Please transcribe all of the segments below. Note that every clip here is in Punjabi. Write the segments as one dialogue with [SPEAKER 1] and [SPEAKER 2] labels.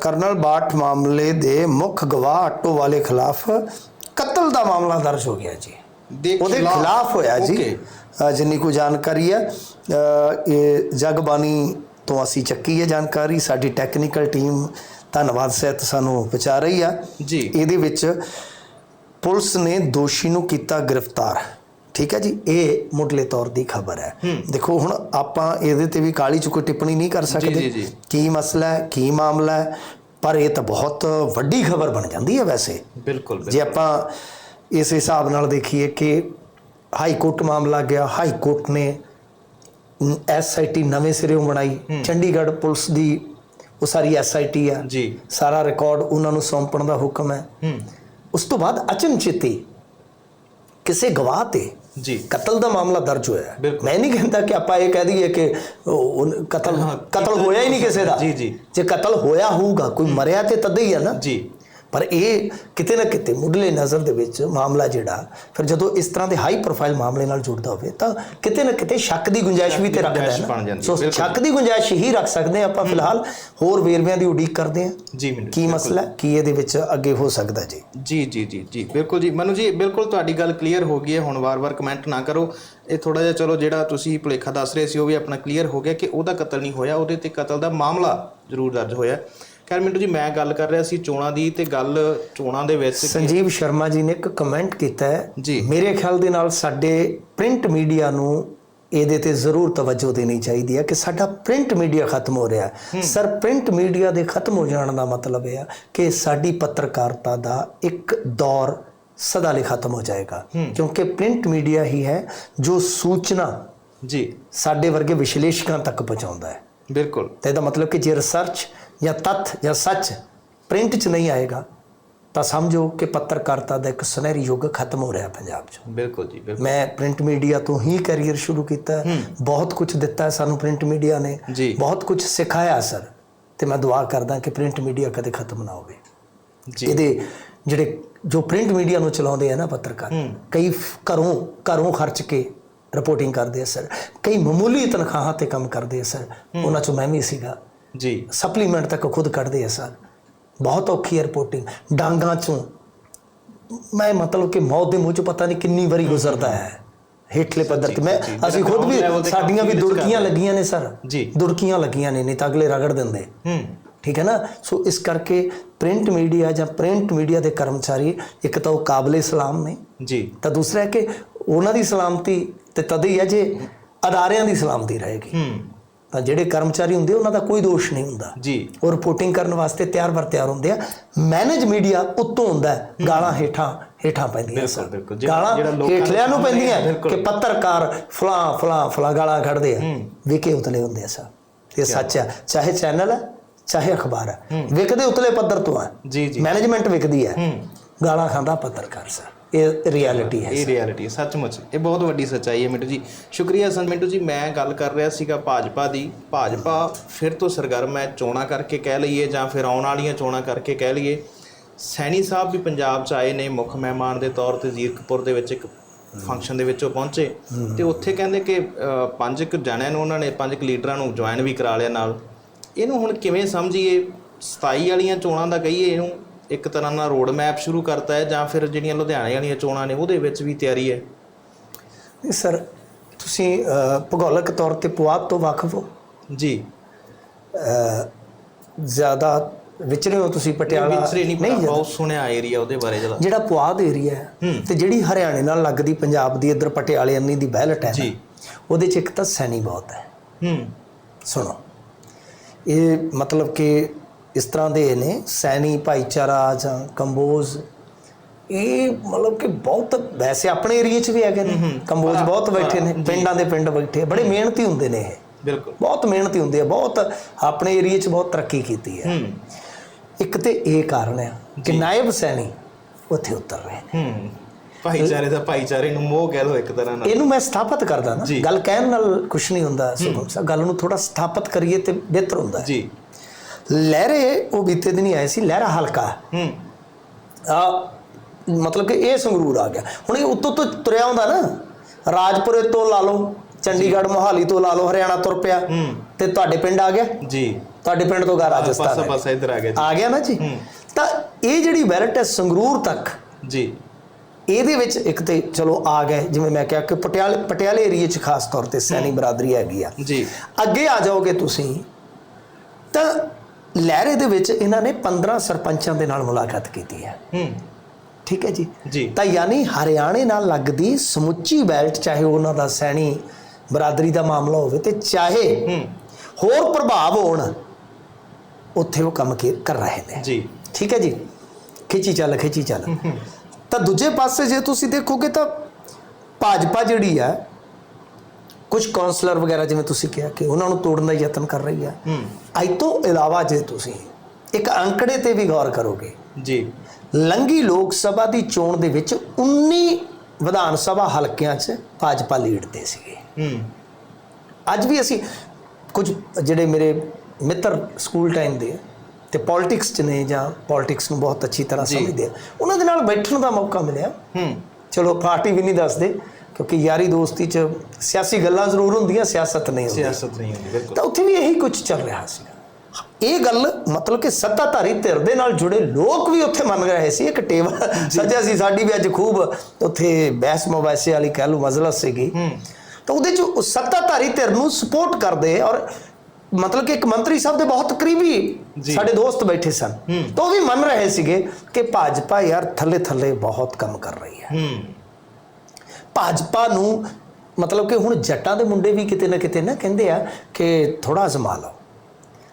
[SPEAKER 1] ਕਰਨਲ ਬਾਠ ਮਾਮਲੇ ਦੇ ਮੁੱਖ ਗਵਾਹ ਆਟੋ ਵਾਲੇ ਖਿਲਾਫ ਕਤਲ ਦਾ ਮਾਮਲਾ ਦਰਜ ਹੋ ਗਿਆ ਜੀ। ਉਹਦੇ ਖਿਲਾਫ? ਹੋਇਆ ਜੀ। ਜਿੰਨੀ ਕੋ ਜਾਣਕਾਰੀ ਹੈ ਇਹ ਜਗਬਾਣੀ ਤੋਂ ਅਸੀਂ ਚੱਕੀ ਹੈ ਜਾਣਕਾਰੀ। ਸਾਡੀ ਟੈਕਨੀਕਲ ਟੀਮ ਧੰਨਵਾਦ ਸਹਿਤ ਸਾਨੂੰ ਪਹੁੰਚਾ ਰਹੀ ਆ।
[SPEAKER 2] ਜੀ।
[SPEAKER 1] ਇਹਦੇ ਵਿੱਚ ਪੁਲਿਸ ਨੇ ਦੋਸ਼ੀ ਨੂੰ ਕੀਤਾ ਗ੍ਰਿਫਤਾਰ। ਠੀਕ ਹੈ ਜੀ ਇਹ ਮੁੱਢਲੇ ਤੌਰ ਦੀ ਖਬਰ ਹੈ। ਦੇਖੋ ਹੁਣ ਆਪਾਂ ਇਹਦੇ ਤੇ ਵੀ ਕਾਲੀ ਚ ਕੋਈ ਟਿੱਪਣੀ ਨਹੀਂ ਕਰ ਸਕਦੇ। ਕੀ ਮਸਲਾ ਹੈ ਕੀ ਮਾਮਲਾ ਹੈ? ਪਰ ਇਹ ਤਾਂ ਬਹੁਤ ਵੱਡੀ ਖਬਰ ਬਣ ਜਾਂਦੀ ਹੈ ਵੈਸੇ।
[SPEAKER 2] ਬਿਲਕੁਲ
[SPEAKER 1] ਜੇ ਆਪਾਂ ਇਸ ਹਿਸਾਬ ਨਾਲ ਦੇਖੀਏ ਕਿ ਹਾਈ ਕੋਰਟ ਮਾਮਲਾ ਗਿਆ ਹਾਈ ਕੋਰਟ ਨੇ ਐਸਆਈਟੀ ਨਵੇਂ ਸਿਰੋਂ ਬਣਾਈ। ਚੰਡੀਗੜ੍ਹ ਪੁਲਿਸ ਦੀ ਉਹ ਸਾਰੀ ਐਸਆਈਟੀ ਆ।
[SPEAKER 2] ਜੀ।
[SPEAKER 1] ਸਾਰਾ ਰਿਕਾਰਡ ਉਹਨਾਂ ਨੂੰ ਸੌਂਪਣ ਦਾ ਹੁਕਮ ਹੈ।
[SPEAKER 2] ਹੂੰ।
[SPEAKER 1] ਉਸ ਤੋਂ ਬਾਅਦ ਅਚਨਚੇਤੀ ਕਿਸੇ ਗਵਾਹ ਤੇ
[SPEAKER 2] ਜੀ।
[SPEAKER 1] ਕਤਲ ਦਾ ਮਾਮਲਾ ਦਰਜ ਹੋਇਆ ਹੈ। ਮੈਂ ਨਹੀਂ ਕਹਿੰਦਾ ਕਿ ਆਪਾਂ ਇਹ ਕਹਿ ਦਈਏ ਕਿ ਕਤਲ
[SPEAKER 2] ਹਾਂ,
[SPEAKER 1] ਕਤਲ ਹੋਇਆ ਹੀ ਨਹੀਂ ਕਿਸੇ ਦਾ।
[SPEAKER 2] ਜੀ, ਜੀ।
[SPEAKER 1] ਜੇ ਕਤਲ ਹੋਇਆ ਹੋਊਗਾ ਕੋਈ ਮਰਿਆ ਤੇ ਤਦ ਹੀ ਆ ਨਾ।
[SPEAKER 2] ਜੀ।
[SPEAKER 1] ਪਰ ਇਹ ਕਿਤੇ ਨਾ ਕਿਤੇ ਮੁੱਢਲੇ ਨਜ਼ਰ ਦੇ ਵਿੱਚ ਮਾਮਲਾ ਜਿਹੜਾ ਫਿਰ ਜਦੋਂ ਇਸ ਤਰ੍ਹਾਂ ਦੇ ਹਾਈ ਪ੍ਰੋਫਾਈਲ ਮਾਮਲੇ ਨਾਲ ਜੁੜਦਾ ਹੋਵੇ ਤਾਂ ਕਿਤੇ ਨਾ ਕਿਤੇ ਸ਼ੱਕ ਦੀ ਗੁੰਜਾਇਸ਼ ਵੀ ਤੇ ਰੱਖਦਾ ਹੈ ਸੋ। ਸ਼ੱਕ ਦੀ ਗੁੰਜਾਇਸ਼ ਹੀ ਰੱਖ ਸਕਦੇ ਆਪਾਂ ਫਿਲਹਾਲ। ਹੋਰ ਵੇਰਵਿਆਂ ਦੀ ਉਡੀਕ ਕਰਦੇ ਹਾਂ।
[SPEAKER 2] ਜੀ ਮੈਨੂੰ
[SPEAKER 1] ਕੀ ਮਸਲਾ ਕੀ ਇਹਦੇ ਵਿੱਚ ਅੱਗੇ ਹੋ ਸਕਦਾ ਜੀ?
[SPEAKER 2] ਜੀ ਜੀ ਜੀ ਜੀ ਬਿਲਕੁਲ ਜੀ। ਮਨੂ ਜੀ ਬਿਲਕੁਲ ਤੁਹਾਡੀ ਗੱਲ ਕਲੀਅਰ ਹੋ ਗਈ ਹੈ। ਹੁਣ ਵਾਰ-ਵਾਰ ਕਮੈਂਟ ਨਾ ਕਰੋ। ਇਹ ਥੋੜਾ ਜਿਹਾ ਚਲੋ ਜਿਹੜਾ ਤੁਸੀਂ ਭੁਲੇਖਾ ਦੱਸ ਰਹੇ ਸੀ ਉਹ ਵੀ ਆਪਣਾ ਕਲੀਅਰ ਹੋ ਗਿਆ ਕਿ ਉਹਦਾ ਕਤਲ ਨਹੀਂ ਹੋਇਆ। ਉਹਦੇ ਤੇ ਕਤਲ ਦਾ ਮਾਮਲਾ ਜ਼ਰੂਰ ਦਰਜ ਹੋਇਆ। ਖੈਰ ਮਿੰਟੂ ਜੀ ਮੈਂ ਗੱਲ ਕਰ ਰਿਹਾ ਸੀ ਚੋਣਾਂ ਦੀ ਤੇ ਗੱਲ ਚੋਣਾਂ ਦੇ ਵਿੱਚ
[SPEAKER 1] ਸੰਜੀਵ ਸ਼ਰਮਾ ਜੀ ਨੇ ਇੱਕ ਕਮੈਂਟ ਕੀਤਾ ਹੈ।
[SPEAKER 2] ਜੀ।
[SPEAKER 1] ਮੇਰੇ ਖਿਆਲ ਦੇ ਨਾਲ ਸਾਡੇ ਪ੍ਰਿੰਟ ਮੀਡੀਆ ਨੂੰ ਇਹਦੇ ਤੇ ਜ਼ਰੂਰ ਤਵੱਜੋ ਦੇਣੀ ਚਾਹੀਦੀ ਹੈ ਕਿ ਸਾਡਾ ਪ੍ਰਿੰਟ ਮੀਡੀਆ ਖਤਮ ਹੋ ਰਿਹਾ ਹੈ। ਸਰ ਪ੍ਰਿੰਟ ਮੀਡੀਆ ਦੇ ਖਤਮ ਹੋ ਜਾਣ ਦਾ ਮਤਲਬ ਇਹ ਹੈ ਕਿ ਸਾਡੀ ਪੱਤਰਕਾਰਤਾ ਦਾ ਇੱਕ ਦੌਰ ਸਦਾ ਲਈ ਖਤਮ ਹੋ ਜਾਏਗਾ। ਕਿਉਂਕਿ ਪ੍ਰਿੰਟ ਮੀਡੀਆ ਹੀ ਹੈ ਜੋ ਸੂਚਨਾ
[SPEAKER 2] ਜੀ।
[SPEAKER 1] ਸਾਡੇ ਵਰਗੇ ਵਿਸ਼ਲੇਸ਼ਕਾਂ ਤੱਕ ਪਹੁੰਚਾਉਂਦਾ ਹੈ।
[SPEAKER 2] ਬਿਲਕੁਲ।
[SPEAKER 1] ਤੇ ਇਹਦਾ ਮਤਲਬ ਕਿ ਜੇ ਰਿਸਰਚ ਜਾਂ ਤੱਥ ਜਾਂ ਸੱਚ ਪ੍ਰਿੰਟ 'ਚ ਨਹੀਂ ਆਏਗਾ ਤਾਂ ਸਮਝੋ ਕਿ ਪੱਤਰਕਾਰਤਾ ਦਾ ਇੱਕ ਸੁਨਹਿਰੀ ਯੁੱਗ ਖਤਮ ਹੋ ਰਿਹਾ ਪੰਜਾਬ 'ਚ।
[SPEAKER 2] ਬਿਲਕੁਲ ਜੀ ਬਿਲਕੁਲ।
[SPEAKER 1] ਮੈਂ ਪ੍ਰਿੰਟ ਮੀਡੀਆ ਤੋਂ ਹੀ ਕੈਰੀਅਰ ਸ਼ੁਰੂ ਕੀਤਾ। ਬਹੁਤ ਕੁਝ ਦਿੱਤਾ ਸਾਨੂੰ ਪ੍ਰਿੰਟ ਮੀਡੀਆ ਨੇ। ਬਹੁਤ ਕੁਝ ਸਿਖਾਇਆ ਸਰ। ਤੇ ਮੈਂ ਦੁਆ ਕਰਦਾ ਕਿ ਪ੍ਰਿੰਟ ਮੀਡੀਆ ਕਦੇ ਖਤਮ ਨਾ ਹੋਵੇ।
[SPEAKER 2] ਜੀ।
[SPEAKER 1] ਇਹਦੇ ਜਿਹੜੇ ਜੋ ਪ੍ਰਿੰਟ ਮੀਡੀਆ ਨੂੰ ਚਲਾਉਂਦੇ ਆ ਨਾ ਪੱਤਰਕਾਰ ਕਈ ਘਰੋਂ ਘਰੋਂ ਖਰਚ ਕੇ ਰਿਪੋਰਟਿੰਗ ਕਰਦੇ ਆ ਸਰ। ਕਈ ਮਾਮੂਲੀ ਤਨਖਾਹਾਂ ਤੇ ਕੰਮ ਕਰਦੇ ਆ ਸਰ। ਉਹਨਾਂ ਚੋਂ ਮੈਂ ਵੀ ਸੀਗਾ।
[SPEAKER 2] ਜੀ।
[SPEAKER 1] ਸਪਲੀਮੈਂਟ ਤੱਕ ਖੁਦ ਕੱਢਦੇ ਆ ਸਰ। ਬਹੁਤ ਔਖੀ ਹੈ ਰਿਪੋਰਟਿੰਗ ਡਾਂਗਾਂ ਚੋਂ ਮੈਂ ਮਤਲਬ ਕਿ ਮੌਤ ਦੇ ਮੂੰਹ ਚੋਂ ਪਤਾ ਨਹੀਂ ਕਿੰਨੀ ਵਾਰੀ ਗੁਜ਼ਰਦਾ ਹੈ। ਹੇਠਲੇ ਪੱਧਰ ਤੇ ਮੈਂ। ਅਸੀਂ ਖੁਦ ਵੀ ਸਾਡੀਆਂ ਵੀ ਦੁੜਕੀਆਂ ਲੱਗੀਆਂ ਨੇ ਸਰ।
[SPEAKER 2] ਜੀ।
[SPEAKER 1] ਦੁੜਕੀਆਂ ਲੱਗੀਆਂ ਨੇ ਨਹੀਂ ਤਾਂ ਅਗਲੇ ਰਗੜ ਦਿੰਦੇ।
[SPEAKER 2] ਹੂੰ।
[SPEAKER 1] ਠੀਕ ਹੈ ਨਾ? ਸੋ ਇਸ ਕਰਕੇ ਪ੍ਰਿੰਟ ਮੀਡੀਆ ਜਾਂ ਪ੍ਰਿੰਟ ਮੀਡੀਆ ਦੇ ਕਰਮਚਾਰੀ ਇੱਕ ਤਾਂ ਉਹ ਕਾਬਲੇ ਸਲਾਮ ਨੇ।
[SPEAKER 2] ਜੀ।
[SPEAKER 1] ਤਾਂ ਦੂਸਰਾ ਹੈ ਕਿ ਉਹਨਾਂ ਦੀ ਸਲਾਮਤੀ ਤੇ ਤਦ ਹੀ ਹੈ ਜੇ ਅਦਾਰਿਆਂ ਦੀ ਸਲਾਮਤੀ ਰਹੇਗੀ।
[SPEAKER 2] ਹੂੰ।
[SPEAKER 1] ਤਾਂ ਜਿਹੜੇ ਕਰਮਚਾਰੀ ਹੁੰਦੇ ਉਹਨਾਂ ਦਾ ਕੋਈ ਦੋਸ਼ ਨਹੀਂ ਹੁੰਦਾ।
[SPEAKER 2] ਜੀ।
[SPEAKER 1] ਉਹ ਰਿਪੋਰਟਿੰਗ ਕਰਨ ਵਾਸਤੇ ਤਿਆਰ ਬਰ ਤਿਆਰ ਹੁੰਦੇ ਆ। ਮੈਨੇਜ ਮੀਡੀਆ ਉੱਤੋਂ ਹੁੰਦਾ ਗਾਲਾਂ ਹੇਠਾਂ ਹੇਠਾਂ ਪੈਂਦੀਆਂ
[SPEAKER 2] ਬਿਲਕੁਲ, ਬਿਲਕੁਲ।
[SPEAKER 1] ਗਾਲਾਂ ਹੇਠਲਿਆਂ ਨੂੰ ਪੈਂਦੀਆਂ। ਕਿ ਪੱਤਰਕਾਰ ਫਲਾਂ ਫਲਾਂ ਫਲਾਂ ਗਾਲਾਂ ਕੱਢਦੇ ਆ। ਵਿਕੇ ਉਤਲੇ ਹੁੰਦੇ ਆ ਸਭ ਇਹ ਸੱਚ ਹੈ ਚਾਹੇ ਚੈਨਲ ਹੈ ਚਾਹੇ ਅਖਬਾਰ ਹੈ। ਵਿਕਦੇ ਉਤਲੇ ਪੱਧਰ ਤੋਂ ਹੈ
[SPEAKER 2] ਜੀ ਜੀ।
[SPEAKER 1] ਮੈਨੇਜਮੈਂਟ ਵਿਕਦੀ ਹੈ
[SPEAKER 2] ਹੂੰ।
[SPEAKER 1] ਗਾਲਾਂ ਖਾਂਦਾ ਪੱਤਰਕਾਰ ਸਰ। ਇਹ ਰਿਐਲਿਟੀ ਹੈ
[SPEAKER 2] ਇਹ ਰਿਐਲਿਟੀ ਸੱਚਮੁੱਚ। ਇਹ ਬਹੁਤ ਵੱਡੀ ਸੱਚਾਈ ਹੈ ਮਿੰਟੂ ਜੀ। ਸ਼ੁਕਰੀਆ ਸੰ ਮਿੰਟੂ ਜੀ ਮੈਂ ਗੱਲ ਕਰ ਰਿਹਾ ਸੀਗਾ ਭਾਜਪਾ ਦੀ। ਭਾਜਪਾ ਫਿਰ ਤੋਂ ਸਰਗਰਮ ਹੈ ਚੋਣਾਂ ਕਰਕੇ ਕਹਿ ਲਈਏ ਜਾਂ ਫਿਰ ਆਉਣ ਵਾਲੀਆਂ ਚੋਣਾਂ ਕਰਕੇ ਕਹਿ ਲਈਏ। ਸੈਣੀ ਸਾਹਿਬ ਵੀ ਪੰਜਾਬ 'ਚ ਆਏ ਨੇ ਮੁੱਖ ਮਹਿਮਾਨ ਦੇ ਤੌਰ ਤੇ ਜ਼ੀਰਕਪੁਰ ਦੇ ਵਿੱਚ ਇੱਕ ਫੰਕਸ਼ਨ ਦੇ ਵਿੱਚ ਉਹ ਪਹੁੰਚੇ ਤੇ ਉੱਥੇ ਕਹਿੰਦੇ ਕਿ ਪੰਜ ਕੁ ਜਣਿਆਂ ਨੂੰ ਉਹਨਾਂ ਨੇ ਪੰਜ ਕੁ ਲੀਡਰਾਂ ਨੂੰ ਜੁਆਇਨ ਵੀ ਕਰਾ ਲਿਆ ਨਾਲ। ਇਹਨੂੰ ਹੁਣ ਕਿਵੇਂ ਸਮਝੀਏ? 27 ਵਾਲੀਆਂ ਚੋਣਾਂ ਦਾ ਕਹੀਏ ਇਹਨੂੰ। ਇੱਕ ਤਰ੍ਹਾਂ ਨਾਲ ਰੋਡ ਮੈਪ ਸ਼ੁਰੂ ਕਰਤਾ ਹੈ ਜਾਂ ਫਿਰ ਜਿਹੜੀਆਂ ਲੁਧਿਆਣੇ ਵਾਲੀਆਂ ਚੋਣਾਂ ਨੇ ਉਹਦੇ ਵਿੱਚ ਵੀ ਤਿਆਰੀ ਹੈ?
[SPEAKER 1] ਸਰ ਤੁਸੀਂ ਭੂਗੋਲਿਕ ਤੌਰ ਤੇ ਪੁਆਧ ਤੋਂ ਵਾਕਿਫ ਹੋ।
[SPEAKER 2] ਜੀ।
[SPEAKER 1] ਜ਼ਿਆਦਾ ਵਿਚਰੇ ਹੋ ਤੁਸੀਂ ਪਟਿਆਲਾ।
[SPEAKER 2] ਵਿਚਰੇ ਨਹੀਂ ਪਤਾ ਬਹੁਤ ਸੁਣਿਆ ਏਰੀਆ ਉਹਦੇ ਬਾਰੇ ਜਰਾ।
[SPEAKER 1] ਜਿਹੜਾ ਪੁਆਧ ਏਰੀਆ ਹੈ ਤੇ ਜਿਹੜੀ ਹਰਿਆਣੇ ਨਾਲ ਲੱਗਦੀ ਪੰਜਾਬ ਦੀ ਇੱਧਰ ਪਟਿਆਲੇ ਅੰਨੀ ਦੀ ਬਹਿਲਟ ਹੈ
[SPEAKER 2] ਜੀ।
[SPEAKER 1] ਉਹਦੇ ਚ ਇੱਕ ਤਾਂ ਸੈਣੀ ਬਹੁਤ ਹੈ।
[SPEAKER 2] ਹੂੰ।
[SPEAKER 1] ਸੁਣੋ। ਇਹ ਮਤਲਬ ਕਿ ਇਸ ਤਰ੍ਹਾਂ ਦੇ ਨੇ ਸੈਣੀ ਭਾਈਚਾਰਾ ਜਾਂ ਕੰਬੋਜ। ਇਹ ਮਤਲਬ ਕਿ ਬਹੁਤ ਵੈਸੇ ਆਪਣੇ ਏਰੀਆ 'ਚ ਵੀ ਹੈਗੇ ਨੇ। ਕੰਬੋਜ ਬਹੁਤ ਬੈਠੇ ਨੇ ਪਿੰਡਾਂ ਦੇ ਪਿੰਡ ਬੈਠੇ ਬੜੇ ਮਿਹਨਤੀ ਹੁੰਦੇ ਨੇ ਇਹ।
[SPEAKER 2] ਬਿਲਕੁਲ।
[SPEAKER 1] ਬਹੁਤ ਮਿਹਨਤੀ ਹੁੰਦੇ ਆ ਬਹੁਤ ਆਪਣੇ ਏਰੀਆ 'ਚ ਬਹੁਤ ਤਰੱਕੀ ਕੀਤੀ ਹੈ। ਇੱਕ ਤੇ ਇਹ ਕਾਰਨ ਹੈ ਕਿ ਨਾਇਬ ਸੈਣੀ ਉੱਥੇ ਉਤਰ ਰਹੇ ਨੇ।
[SPEAKER 2] ਹੂੰ। ਭਾਈਚਾਰੇ ਦਾ ਭਾਈਚਾਰੇ ਨੂੰ ਮੋਹ ਕਹਿ ਲਓ ਇੱਕ ਤਰ੍ਹਾਂ ਨਾਲ।
[SPEAKER 1] ਇਹਨੂੰ ਮੈਂ ਸਥਾਪਿਤ ਕਰਦਾ ਨਾ। ਗੱਲ ਕਹਿਣ ਨਾਲ ਕੁਝ ਨਹੀਂ ਹੁੰਦਾ ਸੁਭਮ ਸਾਹਿਬ। ਗੱਲ ਨੂੰ ਥੋੜਾ ਸਥਾਪਿਤ ਕਰੀਏ ਤੇ ਬਿਹਤਰ ਹੁੰਦਾ।
[SPEAKER 2] ਜੀ।
[SPEAKER 1] ਲਹਿਰੇ ਉਹ ਬੀਤੇ ਦਿਨ ਹੀ ਆਏ ਸੀ ਲਹਿਰਾ ਹਲਕਾ।
[SPEAKER 2] ਹੂੰ।
[SPEAKER 1] ਆ ਮਤਲਬ ਕਿ ਇਹ ਸੰਗਰੂਰ ਆ ਗਿਆ। ਹੁਣ ਇਹ ਉੱਤੋਂ ਤੋਂ ਤੁਰਿਆ ਹੁੰਦਾ ਨਾ ਰਾਜਪੁਰੇ ਤੋਂ ਲਾ ਲਓ ਚੰਡੀਗੜ੍ਹ ਮੋਹਾਲੀ ਤੋਂ ਲਾ ਲਓ ਹਰਿਆਣਾ ਤੁਰ ਪਿਆ।
[SPEAKER 2] ਹੂੰ।
[SPEAKER 1] ਤੇ ਤੁਹਾਡੇ ਪਿੰਡ ਆ ਗਿਆ?
[SPEAKER 2] ਜੀ।
[SPEAKER 1] ਤੁਹਾਡੇ ਪਿੰਡ ਤੋਂ ਗਾ ਰਾਜਸਥਾਨ
[SPEAKER 2] ਪਾਸਾ। ਪਾਸਾ ਇੱਧਰ ਆ ਗਿਆ ਜੀ।
[SPEAKER 1] ਆ ਗਿਆ ਨਾ ਜੀ? ਤਾਂ ਇਹ ਜਿਹੜੀ ਬੈਲਟ ਹੈ ਸੰਗਰੂਰ ਤੱਕ
[SPEAKER 2] ਜੀ।
[SPEAKER 1] ਇਹਦੇ ਵਿੱਚ ਇੱਕ ਤੇ ਚਲੋ ਆ ਗਏ ਜਿਵੇਂ ਮੈਂ ਕਿਹਾ ਕਿ ਪਟਿਆਲੇ ਪਟਿਆਲੇ ਏਰੀਏ 'ਚ ਖਾਸ ਤੌਰ ਤੇ ਸੈਣੀ ਬਰਾਦਰੀ ਹੈਗੀ ਆ।
[SPEAKER 2] ਜੀ।
[SPEAKER 1] ਅੱਗੇ ਆ ਜਾਓਗੇ ਤੁਸੀਂ ਤਾਂ ਲਹਿਰੇ ਦੇ ਵਿੱਚ ਇਹਨਾਂ ਨੇ 15 ਸਰਪੰਚਾਂ ਦੇ ਨਾਲ ਮੁਲਾਕਾਤ ਕੀਤੀ ਹੈ।
[SPEAKER 2] ਹੂੰ।
[SPEAKER 1] ਠੀਕ ਹੈ ਜੀ? ਤਾਂ ਯਾਨੀ ਹਰਿਆਣੇ ਨਾਲ ਲੱਗਦੀ ਸਮੁੱਚੀ ਬੈਲਟ ਚਾਹੇ ਉਹਨਾਂ ਦਾ ਸੈਣੀ ਬਰਾਦਰੀ ਦਾ ਮਾਮਲਾ ਹੋਵੇ ਤੇ ਚਾਹੇ
[SPEAKER 2] ਹੂੰ।
[SPEAKER 1] ਹੋਰ ਪ੍ਰਭਾਵ ਹੋਣ ਉੱਥੇ ਉਹ ਕੰਮ ਕਰ ਰਹੇ ਨੇ।
[SPEAKER 2] ਜੀ।
[SPEAKER 1] ਠੀਕ ਹੈ ਜੀ? ਖਿੱਚੀ ਚੱਲ ਖਿੱਚੀ ਚੱਲ। ਤਾਂ ਦੂਜੇ ਪਾਸੇ ਜੇ ਤੁਸੀਂ ਦੇਖੋਗੇ ਤਾਂ ਭਾਜਪਾ ਜਿਹੜੀ ਹੈ ਕੁਝ ਕਾਉਂਸਲਰ ਵਗੈਰਾ ਜਿਵੇਂ ਤੁਸੀਂ ਕਿਹਾ ਕਿ ਉਹਨਾਂ ਨੂੰ ਤੋੜਨ ਦਾ ਯਤਨ ਕਰ ਰਹੀ ਹੈ
[SPEAKER 2] ਹੂੰ।
[SPEAKER 1] ਅੱਜ ਤੋਂ ਇਲਾਵਾ ਜੇ ਤੁਸੀਂ ਇੱਕ ਅੰਕੜੇ ਤੇ ਵੀ ਗੌਰ ਕਰੋਗੇ
[SPEAKER 2] ਜੀ।
[SPEAKER 1] ਲੰਗੀ ਲੋਕ ਸਭਾ ਦੀ ਚੋਣ ਦੇ ਵਿੱਚ 19 ਵਿਧਾਨ ਸਭਾ ਹਲਕਿਆਂ 'ਚ ਭਾਜਪਾ ਲੀਡ ਤੇ ਸੀਗੇ।
[SPEAKER 2] ਹੂੰ।
[SPEAKER 1] ਅੱਜ ਵੀ ਅਸੀਂ ਕੁਝ ਜਿਹੜੇ ਮੇਰੇ ਮਿੱਤਰ ਸਕੂਲ ਟਾਈਮ ਦੇ ਆ, ਤੇ ਪੋਲਿਟਿਕਸ 'ਚ ਨੇ ਜਾਂ ਪੋਲਿਟਿਕਸ ਨੂੰ ਬਹੁਤ ਅੱਛੀ ਤਰ੍ਹਾਂ। ਸਮਝਦੇ ਆ ਉਹਨਾਂ ਦੇ ਨਾਲ ਬੈਠਣ ਦਾ ਮੌਕਾ ਮਿਲਿਆ।
[SPEAKER 2] ਹੂੰ।
[SPEAKER 1] ਚਲੋ ਪਾਰਟੀ ਵੀ ਨਹੀਂ ਦੱਸਦੇ। ਕਿਉਂਕਿ ਯਾਰੀ ਦੋਸਤੀ 'ਚ ਸਿਆਸੀ ਗੱਲਾਂ ਜ਼ਰੂਰ ਹੁੰਦੀਆਂ ਸਿਆਸਤ ਨਹੀਂ ਹੁੰਦੀ।
[SPEAKER 2] ਸਿਆਸਤ ਨਹੀਂ ਹੁੰਦੀ ਬਿਲਕੁਲ।
[SPEAKER 1] ਤਾਂ ਉੱਥੇ ਵੀ ਇਹੀ ਕੁਝ ਚੱਲ ਰਿਹਾ ਸੀ। ਇਹ ਗੱਲ ਮਤਲਬ ਕਿ ਸੱਤਾਧਾਰੀ ਧਿਰ ਦੇ ਨਾਲ ਜੁੜੇ ਲੋਕ ਵੀ ਉੱਥੇ ਮੰਨ ਰਹੇ ਸੀ। ਇੱਕ ਟੇਬਲ ਸੱਜਿਆ ਸੀ ਸਾਡੀ ਵੀ ਅੱਜ ਖੂਬ ਉੱਥੇ ਬਹਿਸ ਮਵਾਸੇ ਵਾਲੀ ਕਹਿ ਲਓ ਮਜਲਸ ਸੀਗੀ। ਤਾਂ ਉਹਦੇ ਚ ਉਹ ਸੱਤਾਧਾਰੀ ਧਿਰ ਨੂੰ ਸਪੋਰਟ ਕਰਦੇ ਔਰ ਮਤਲਬ ਕਿ ਇੱਕ ਮੰਤਰੀ ਸਾਹਿਬ ਦੇ ਬਹੁਤ ਕਰੀਬੀ। ਸਾਡੇ ਦੋਸਤ ਬੈਠੇ ਸਨ। ਤਾਂ ਉਹ ਵੀ ਮੰਨ ਰਹੇ ਸੀਗੇ ਕਿ ਭਾਜਪਾ ਯਾਰ ਥੱਲੇ ਥੱਲੇ ਬਹੁਤ ਕੰਮ ਕਰ ਰਹੀ ਹੈ।
[SPEAKER 2] ਹੂੰ।
[SPEAKER 1] ਭਾਜਪਾ ਨੂੰ ਮਤਲਬ ਕਿ ਹੁਣ ਜੱਟਾਂ ਦੇ ਮੁੰਡੇ ਵੀ ਕਿਤੇ ਨਾ ਕਿਤੇ ਨਾ ਕਹਿੰਦੇ ਆ ਕਿ ਥੋੜਾ ਅਜ਼ਮਾ ਲਓ।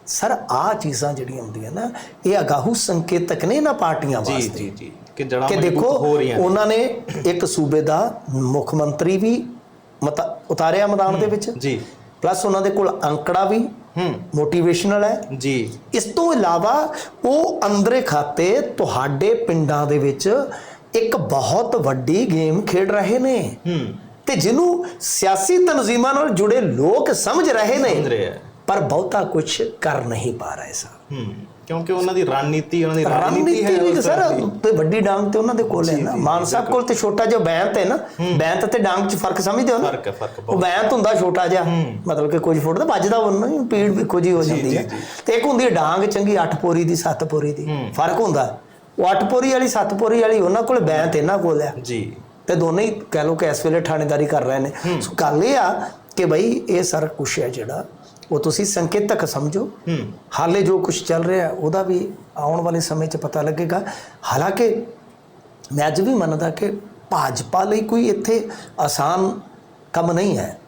[SPEAKER 1] ਸਰ ਆ ਚੀਜ਼ਾਂ ਜਿਹੜੀਆਂ ਹੁੰਦੀਆਂ ਨਾ ਇਹ ਅਗਾਹੂ ਸੰਕੇਤਕ ਨੇ ਨਾ ਪਾਰਟੀਆਂ ਵਾਸਤੇ।
[SPEAKER 2] ਜੀ ਜੀ ਕਿ ਜੜਾਂ
[SPEAKER 1] ਕਿ
[SPEAKER 2] ਮਜ਼ਬੂਤ
[SPEAKER 1] ਦੇਖੋ
[SPEAKER 2] ਹੋ ਰਹੀਆਂ ਨੇ।
[SPEAKER 1] ਉਹਨਾਂ ਨੇ ਇੱਕ ਸੂਬੇ ਦਾ ਮੁੱਖ ਮੰਤਰੀ ਵੀ ਮਤਾ ਉਤਾਰਿਆ ਮੈਦਾਨ ਦੇ ਵਿੱਚ।
[SPEAKER 2] ਜੀ।
[SPEAKER 1] ਪਲੱਸ ਉਹਨਾਂ ਦੇ ਕੋਲ ਅੰਕੜਾ ਵੀ
[SPEAKER 2] ਹੂੰ।
[SPEAKER 1] ਮੋਟੀਵੇਸ਼ਨਲ ਹੈ।
[SPEAKER 2] ਜੀ।
[SPEAKER 1] ਇਸ ਤੋਂ ਇਲਾਵਾ ਉਹ ਅੰਦਰੇ ਖਾਤੇ ਤੁਹਾਡੇ ਪਿੰਡਾਂ ਦੇ ਵਿੱਚ ਇੱਕ ਬਹੁਤ ਵੱਡੀ ਗੇਮ ਖੇਡ ਰਹੇ ਨੇ।
[SPEAKER 2] ਹੂੰ।
[SPEAKER 1] ਤੇ ਜਿਹਨੂੰ ਸਿਆਸੀ ਤਨਜ਼ੀਮਾਂ ਨਾਲ ਜੁੜੇ ਲੋਕ ਸਮਝ ਰਹੇ ਨੇ। ਪਰ ਬਹੁਤਾ ਕੁਝ ਕਰ ਨਹੀਂ ਪਾ ਰਹੇ ਸਰ।
[SPEAKER 2] ਹੂੰ ਕਿਉਂਕਿ ਉਹਨਾਂ ਦੀ ਰਣਨੀਤੀ ਉਹਨਾਂ ਦੀ
[SPEAKER 1] ਰਣਨੀਤੀ
[SPEAKER 2] ਹੈ
[SPEAKER 1] ਸਰ
[SPEAKER 2] ਦੀ।
[SPEAKER 1] ਤੇ ਵੱਡੀ ਡਾਂਗ ਤੇ ਉਹਨਾਂ ਦੇ ਕੋਲ ਹੈ ਨਾ। ਮਾਨ ਸਾਹਿਬ ਕੋਲ ਤੇ ਛੋਟਾ ਜਿਹਾ ਬੈਂਤ ਹੈ ਨਾ ਬੈਂਤ ਤੇ ਡਾਂਗ 'ਚ ਫ਼ਰਕ ਸਮਝਦੇ ਹੋ ਨਾ?
[SPEAKER 2] ਫ਼ਰਕ ਹੈ ਫ਼ਰਕ
[SPEAKER 1] ਉਹ ਬੈਂਤ ਹੁੰਦਾ ਛੋਟਾ ਜਿਹਾ ਮਤਲਬ ਕਿ ਕੁਝ ਫੁੱਟ ਤੇ ਵੱਜਦਾ ਉਹ ਨਹੀਂ ਪੀੜ ਵੀ ਕੁਝ ਹੀ ਹੋ ਜਾਂਦੀ ਹੈ। ਤੇ ਇੱਕ ਹੁੰਦੀ ਡਾਂਗ ਚੰਗੀ 8 ਪੋਰੀ ਦੀ 7 ਪੋਰੀ ਦੀ। ਫ਼ਰਕ ਹੁੰਦਾ। ਉਹ 8 ਪੋਰੀ ਵਾਲੀ 7 ਪੋਰੀ ਵਾਲੀ ਉਹਨਾਂ ਕੋਲ ਬੈਂਤ ਇਹਨਾਂ ਕੋਲ ਹੈ।
[SPEAKER 2] ਜੀ।
[SPEAKER 1] ਤੇ ਦੋਨੇ ਹੀ ਕਹਿ ਲੋ ਕਿ ਇਸ ਵੇਲੇ ਥਾਣੇਦਾਰੀ ਕਰ ਰਹੇ ਨੇ। ਸੋ ਗੱਲ ਇਹ ਆ ਕਿ ਬਈ ਇਹ ਸਾਰਾ ਕੁਛ ਹੈ ਜਿਹੜਾ ਉਹ ਤੁਸੀਂ ਸੰਕੇਤਕ ਸਮਝੋ। ਹਾਲੇ ਜੋ ਕੁਝ ਚੱਲ ਰਿਹਾ ਉਹਦਾ ਵੀ ਆਉਣ ਵਾਲੇ ਸਮੇਂ 'ਚ ਪਤਾ ਲੱਗੇਗਾ। ਹਾਲਾਂਕਿ ਮੈਂ ਅੱਜ ਵੀ ਮੰਨਦਾ ਕਿ ਭਾਜਪਾ ਲਈ ਕੋਈ ਇੱਥੇ ਆਸਾਨ ਕੰਮ ਨਹੀਂ ਹੈ।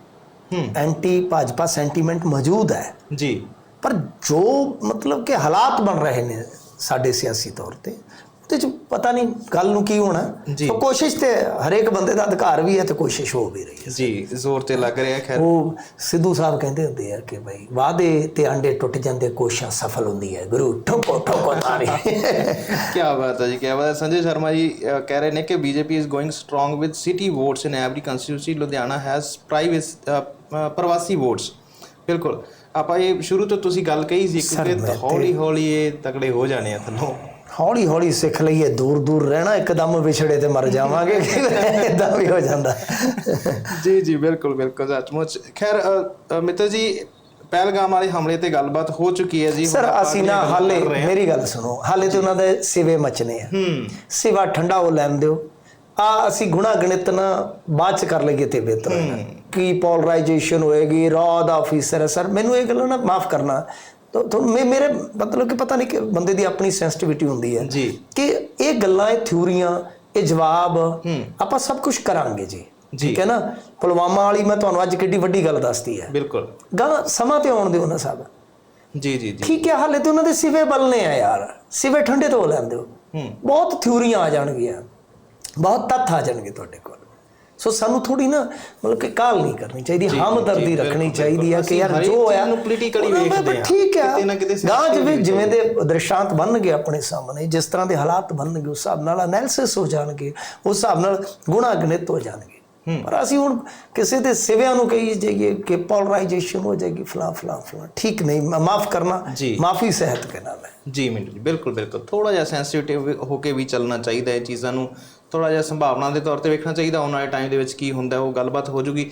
[SPEAKER 2] ਹੂੰ।
[SPEAKER 1] ਐਂਟੀ ਭਾਜਪਾ ਸੈਂਟੀਮੈਂਟ ਮੌਜੂਦ ਹੈ।
[SPEAKER 2] ਜੀ।
[SPEAKER 1] ਪਰ ਜੋ ਮਤਲਬ ਕਿ ਹਾਲਾਤ ਬਣ ਰਹੇ ਨੇ ਸਾਡੇ ਸਿਆਸੀ ਤੌਰ ਤੇ। ਉਹਦੇ ਚ ਪਤਾ ਨਹੀਂ ਕੱਲ ਨੂੰ ਕੀ ਹੋਣਾ। ਸੋ ਕੋਸ਼ਿਸ਼ ਤੇ ਹਰੇਕ ਬੰਦੇ ਦਾ ਅਧਿਕਾਰ ਵੀ ਹੈ ਤੇ ਕੋਸ਼ਿਸ਼ ਹੋ ਵੀ ਰਹੀ ਹੈ।
[SPEAKER 2] ਜੀ ਜ਼ੋਰ ਤੇ ਲੱਗ ਰਿਹਾ ਖੈਰ।
[SPEAKER 1] ਉਹ ਸਿੱਧੂ ਸਾਹਿਬ ਕਹਿੰਦੇ ਹੁੰਦੇ ਆ ਕਿ ਭਾਈ ਵਾਅਦੇ ਤੇ ਆਂਡੇ ਟੁੱਟ ਜਾਂਦੇ ਕੋਸ਼ਿਸ਼ ਸਫਲ ਹੁੰਦੀ ਹੈ। ਗੁਰੂ ਠੋਕੋ ਠੋਕੋ ਤਾਰੇ।
[SPEAKER 2] ਕੀ ਬਾਤ ਹੈ ਜੀ ਕੀ ਬਾਤ ਹੈ। ਸੰਜੇ ਸ਼ਰਮਾ ਜੀ ਕਹਿ ਰਹੇ ਨੇ ਕਿ BJP is going strong with city votes in every constituency Ludhiana has private ਪ੍ਰਵਾਸੀ ਵੋਟਸ ਬਿਲਕੁਲ। ਆਪਾਂ ਇਹ ਸ਼ੁਰੂ ਤੋਂ ਤੁਸੀਂ ਗੱਲ ਕਹੀ ਸੀ ਕਿ ਹੌਲੀ ਹੌਲੀ ਇਹ ਤਕੜੇ ਹੋ ਜਾਣੇ ਆ ਥੱਲੋਂ
[SPEAKER 1] ਹੌਲੀ ਹੌਲੀ ਸਿੱਖ ਲਈਏ ਦੂਰ ਦੂਰ ਰਹਿਣਾ ਇੱਕਦਮ ਵਿਛੜੇ ਤੇ ਮਰ ਜਾਵਾਂਗੇ ਇਦਾਂ ਵੀ ਹੋ ਜਾਂਦਾ।
[SPEAKER 2] ਜੀ ਜੀ ਬਿਲਕੁਲ ਬਿਲਕੁਲ ਸੱਚਮੁੱਚ। ਖੈਰ ਮਿੱਤਰ ਜੀ ਪਹਿਲਗਾਮ ਵਾਲੇ ਹਮਲੇ ਤੇ ਗੱਲਬਾਤ ਹੋ ਚੁੱਕੀ ਹੈ ਜੀ।
[SPEAKER 1] ਸਰ ਅਸੀਂ ਨਾ ਹਾਲੇ। ਮੇਰੀ ਗੱਲ ਸੁਣੋ ਹਾਲੇ ਤੇ ਉਹਨਾਂ ਦੇ ਸਿਵੇ ਮਚਨੇ ਆ।
[SPEAKER 2] ਹੂੰ।
[SPEAKER 1] ਸਿਵਾ ਠੰਡਾ ਹੋ ਲੈਣ ਦਿਓ। ਆ ਅਸੀਂ ਗੁਣਾ ਗਣਿਤ ਨਾ ਬਾਅਦ ਚ ਕਰ ਲਈਏ ਤੇ ਬਿਹਤਰ ਹੋਏਗਾ ਕੀ ਪੋਲਰਾਈਜੇਸ਼ਨ ਹੋਏਗੀ ਰॉ ਦਾ ਆਫੀਸਰ ਹੈ ਸਰ ਮੈਨੂੰ ਇਹ ਗੱਲਾਂ ਨਾ ਮਾਫ ਕਰਨਾ। ਤਾਂ ਤੁਹਾਨੂੰ ਮੇਰੇ ਮਤਲਬ ਕਿ ਪਤਾ ਨਹੀਂ ਕਿ ਬੰਦੇ ਦੀ ਆਪਣੀ ਸੈਂਸਿਟੀਵਿਟੀ ਹੁੰਦੀ ਹੈ
[SPEAKER 2] ਜੀ।
[SPEAKER 1] ਕਿ ਇਹ ਗੱਲਾਂ ਇਹ ਥਿਊਰੀਆਂ ਇਹ ਜਵਾਬ ਆਪਾਂ ਸਭ ਕੁਝ ਕਰਾਂਗੇ ਜੀ। ਠੀਕ ਹੈ ਨਾ? ਪੁਲਵਾਮਾ ਵਾਲੀ ਮੈਂ ਤੁਹਾਨੂੰ ਅੱਜ ਕਿੱਡੀ ਵੱਡੀ ਗੱਲ ਦੱਸਤੀ ਹੈ।
[SPEAKER 2] ਬਿਲਕੁਲ।
[SPEAKER 1] ਗੱਲ ਸਮਾਂ ਤੇ ਆਉਣ ਦਿਓ ਨਾ ਸਾਹਿਬ
[SPEAKER 2] ਜੀ ਜੀ ਜੀ।
[SPEAKER 1] ਠੀਕ ਹੈ ਹਾਲੇ ਤੇ ਉਹਨਾਂ ਦੇ ਸਿਵੇ ਬਲਨੇ ਆ ਯਾਰ। ਸਿਵੇ ਠੰਡੇ ਤੋਂ ਲੈਣ ਦਿਓ।
[SPEAKER 2] ਹੂੰ।
[SPEAKER 1] ਬਹੁਤ ਥਿਊਰੀਆਂ ਆ ਜਾਣਗੀਆਂ। ਬਹੁਤ ਤੱਥ ਆ ਜਾਣਗੇ ਤੁਹਾਡੇ ਕੋਲ। ਸੋ ਸਾਨੂੰ ਥੋੜੀ ਨਾ ਮਤਲਬ ਕਿ ਕਾਲ ਨਹੀਂ ਕਰਨੀ ਚਾਹੀਦੀ ਹਮਦਰਦੀ ਰੱਖਣੀ ਚਾਹੀਦੀ ਹੈ ਕਿ ਯਾਰ ਜੋ ਹੋਇਆ
[SPEAKER 2] ਨੂੰ
[SPEAKER 1] ਦਾ
[SPEAKER 2] ਵੇਖਦੇ ਆ।
[SPEAKER 1] ਠੀਕ
[SPEAKER 2] ਕਿਤੇ
[SPEAKER 1] ਗਾਂ ਜਿਵੇਂ ਜਿਵੇਂ ਦੇ ਦ੍ਰਿਸ਼ਾਂਤ ਬਣਨਗੇ ਆਪਣੇ ਸਾਹਮਣੇ ਜਿਸ ਤਰ੍ਹਾਂ ਦੇ ਹਾਲਾਤ ਬਣਨਗੇ ਉਸ ਹਿਸਾਬ ਨਾਲ ਐਨਾਲਿਸਿਸ ਹੋ ਜਾਣਗੇ ਉਸ ਹਿਸਾਬ ਨਾਲ ਗੁਣਾ ਗਣਿਤ ਹੋ ਜਾਣਗੇ। ਪਰ ਅਸੀਂ ਹੁਣ ਕਿਸੇ ਦੇ ਸਿਵਿਆਂ ਨੂੰ ਕਹੀ ਜਾਈਏ ਕਿ ਪੋਲਰਾਈਜੇਸ਼ਨ ਹੋ ਜਾਏਗੀ ਫਲਾ ਫਲਾ ਫਲਾ ਠੀਕ ਨਹੀਂ ਮਾਫ ਕਰਨਾ। ਮਾਫੀ ਸਹਿਤ ਕੇ ਨਾਮ ਹੈ
[SPEAKER 2] ਜੀ ਮਿੰਟੂ ਜੀ ਬਿਲਕੁਲ ਬਿਲਕੁਲ। ਥੋੜਾ ਜਿਹਾ ਸੈਂਸਿਟਿਵ ਹੋ ਕੇ ਵੀ ਚੱਲਣਾ ਚਾਹੀਦਾ ਹੈ ਚੀਜ਼ਾਂ ਨੂੰ। ਥੋੜਾ ਜਿਹਾ ਸੰਭਾਵਨਾ ਦੇ ਤੌਰ ਤੇ ਵੇਖਣਾ ਚਾਹੀਦਾ, ਆਉਣ ਵਾਲੇ ਟਾਈਮ ਦੇ ਵਿੱਚ ਕੀ ਹੁੰਦਾ, ਉਹ ਗੱਲਬਾਤ ਹੋ ਜੂਗੀ